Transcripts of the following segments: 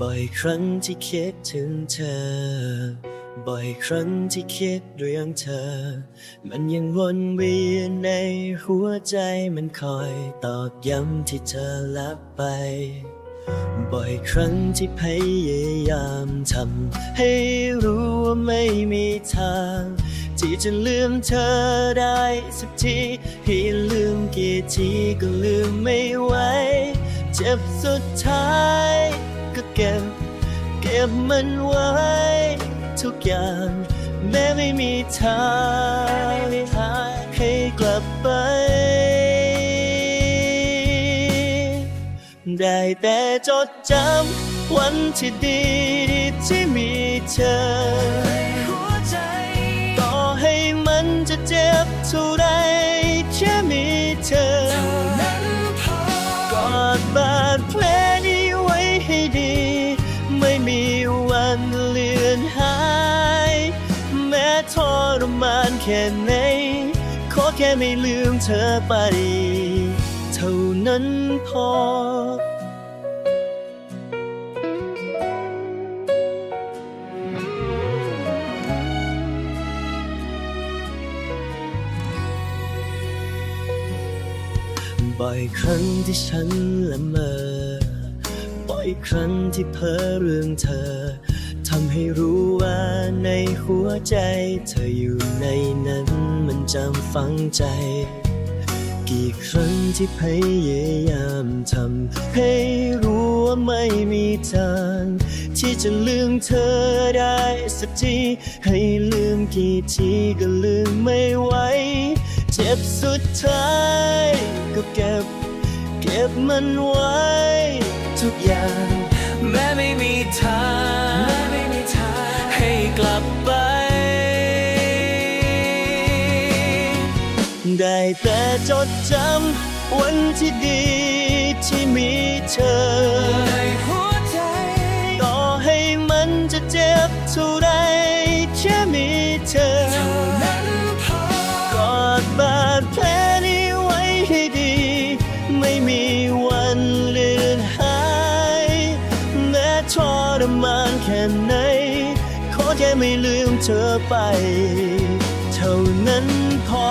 บ่อยครั้งที่คิดถึงเธอ บ่อยครั้งที่คิดเรื่องเธอ มันยังวนเวียนในหัวใจมันคอยตอกย้ำที่เธอลับไป บ่อยครั้งที่พยายามทำให้รู้ว่าไม่มีทาง ที่จะลืมเธอได้สักทีให้ลืมกี่ทีก็ลืมไม่ไหว เจ็บสุดท้าย ก็เก็บ เก็บมันไว้ ทุกอย่าง แม้ไม่มีทางให้กลับไป ได้แต่จดจำวันที่ดีที่มีเธอหัวใจต่อให้มันจะเจ็บเท่าไร ค่ไหน ขอแค่ไม่ลืมเธอไป เท่านั้นพอบ่อยครั้งที่ฉันละเมอ บ่อยครั้งที่เพ้อเรื่องเธอ ทำให้รู้ว่าในหัวใจ เธออยู่ในนั้นมันจำฝังใจ กี่ครั้งที่พยายามทำให้รู้ว่าไม่มีทาง ที่จะลืมเธอได้สักที ให้ลืมกี่ทีก็ลืมไม่ไหวเจ็บสุดท้ายก็เก็บ เก็บมันไว้ทุกอย่าง แม้ไม่มีทางให้กลับไป ได้แต่จดจำวันที่ดีที่มีเธอในหัวใจต่อให้มันจะเจ็บเท่าไรแค่มีเธอ รมานแค่ไหน ขอแค่ไม่ลืมเธอไป เท่านั้นพอ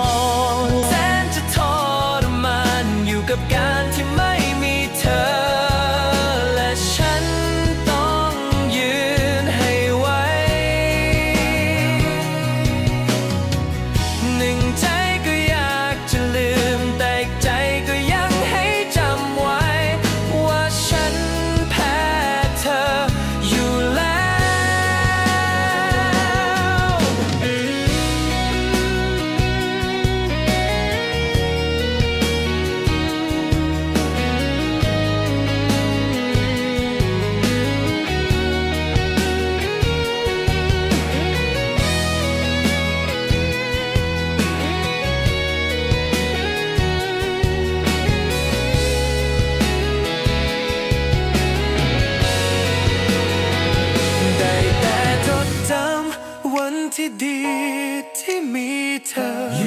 ดีที่มีเธอ